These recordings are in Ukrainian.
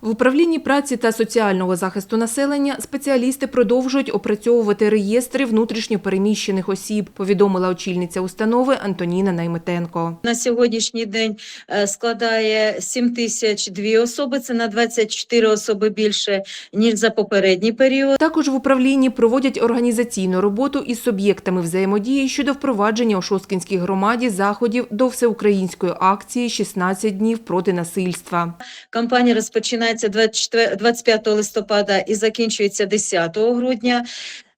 В управлінні праці та соціального захисту населення спеціалісти продовжують опрацьовувати реєстри внутрішньо переміщених осіб, повідомила очільниця установи Антоніна Найметенко. На сьогоднішній день е, складає 7 тисяч дві особи. Це на 24 особи більше ніж за попередній період. Також в управлінні проводять організаційну роботу із суб'єктами взаємодії щодо впровадження у Шосткинській громаді заходів до всеукраїнської акції «16 днів проти насильства. Кампанія розпочинається 24 25 листопада і закінчується 10 грудня.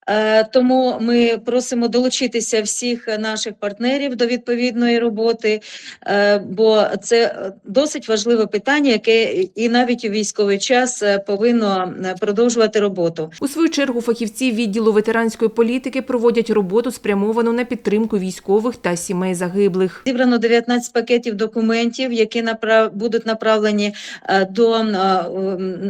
Е, Тому ми просимо долучитися всіх наших партнерів до відповідної роботи, е, бо це досить важливе питання, яке і навіть у військовий час е, повинно продовжувати роботу. У свою чергу фахівці відділу ветеранської політики проводять роботу спрямовану на підтримку військових та сімей загиблих. Зібрано 19 пакетів документів, які будуть направлені до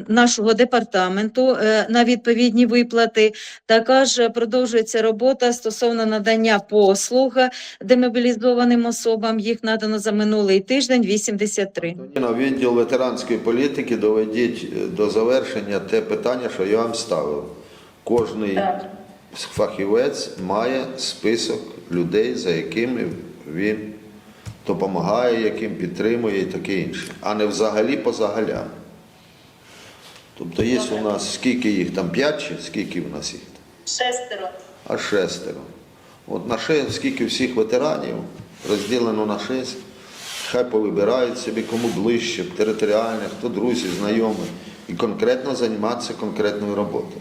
нашого департаменту на відповідні виплати. Також продовжується робота стосовно надання послуг демобілізованим особам. Їх надано за минулий тиждень 83. На відділ ветеранської політики доведіть е, до завершення те питання, що я вам ставив. Кожний фахівець має список людей, за якими він допомагає, яким підтримує і таке інше, а не взагалі по загалям. Тобто є у нас скільки їх там п'ять чи скільки в нас їх? Шестеро. а шестеро. От на шесть, скільки всіх ветеранів розділено на шесть, хай повибирають собі кому ближче, територіально, хто друзі, знайомі, і конкретно займатися конкретною роботою.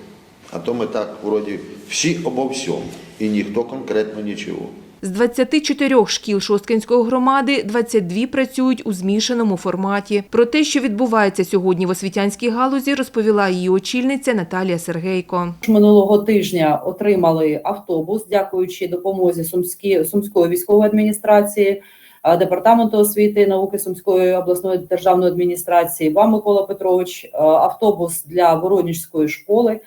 А то ми так, вроді, всі обо всьому, і ніхто конкретно нічого. З 24 шкіл Шосткинської громади 22 працюють у змішаному форматі. Про те, що відбувається сьогодні в освітянській галузі, розповіла її очільниця Наталія Сергейко. минулого тижня отримали автобус, дякуючи допомозі Сумські, Сумської військової адміністрації, департаменту освіти і науки Сумської обласної державної адміністрації. Вам, Микола Петрович, автобус для Воронежської школи.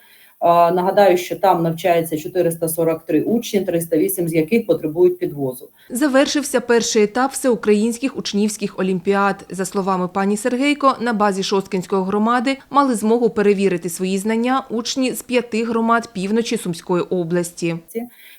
Нагадаю, що там навчається 443 учні, 308 з яких потребують підвозу. Завершився перший етап всеукраїнських учнівських олімпіад. За словами пані Сергейко, на базі Шосткинської громади мали змогу перевірити свої знання учні з п'яти громад півночі Сумської області.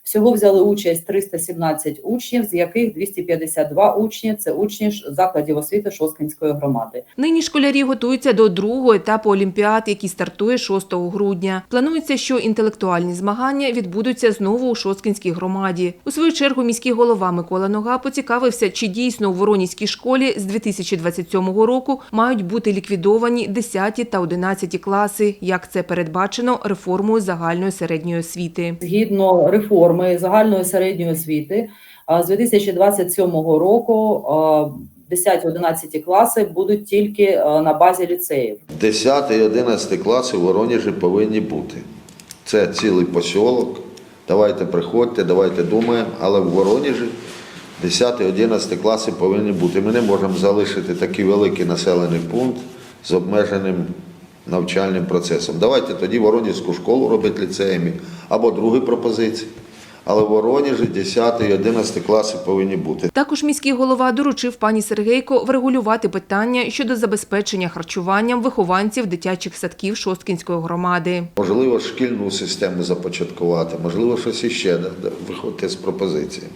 Всього взяли участь 317 учнів, з яких 252 учні це учні закладів освіти Шосткинської громади. Нині школярі готуються до другого етапу олімпіад, який стартує 6 грудня. Планується, що інтелектуальні змагання відбудуться знову у Шосткинській громаді. У свою чергу міський голова Микола Нога поцікавився, чи дійсно у Воронізькій школі з 2027 року мають бути ліквідовані 10 та 11 класи, як це передбачено реформою загальної середньої освіти. Згідно реформи загальної середньої освіти, з 2027 року 10-11 класи будуть тільки на базі ліцеїв. 10 і 11 класи в Воронежі повинні бути. Це цілий посілок. Давайте приходьте, давайте думаємо, але в Воронежі 10 і 11 класи повинні бути. Ми не можемо залишити такий великий населений пункт з обмеженим навчальним процесом. Давайте тоді Воронежську школу робити ліцеями або другі пропозиції. Але в Воронежі 10 і 11 класи повинні бути. Також міський голова доручив пані Сергейко врегулювати питання щодо забезпечення харчуванням вихованців дитячих садків Шосткінської громади. Можливо, шкільну систему започаткувати, можливо, щось іще виходити з пропозиціями.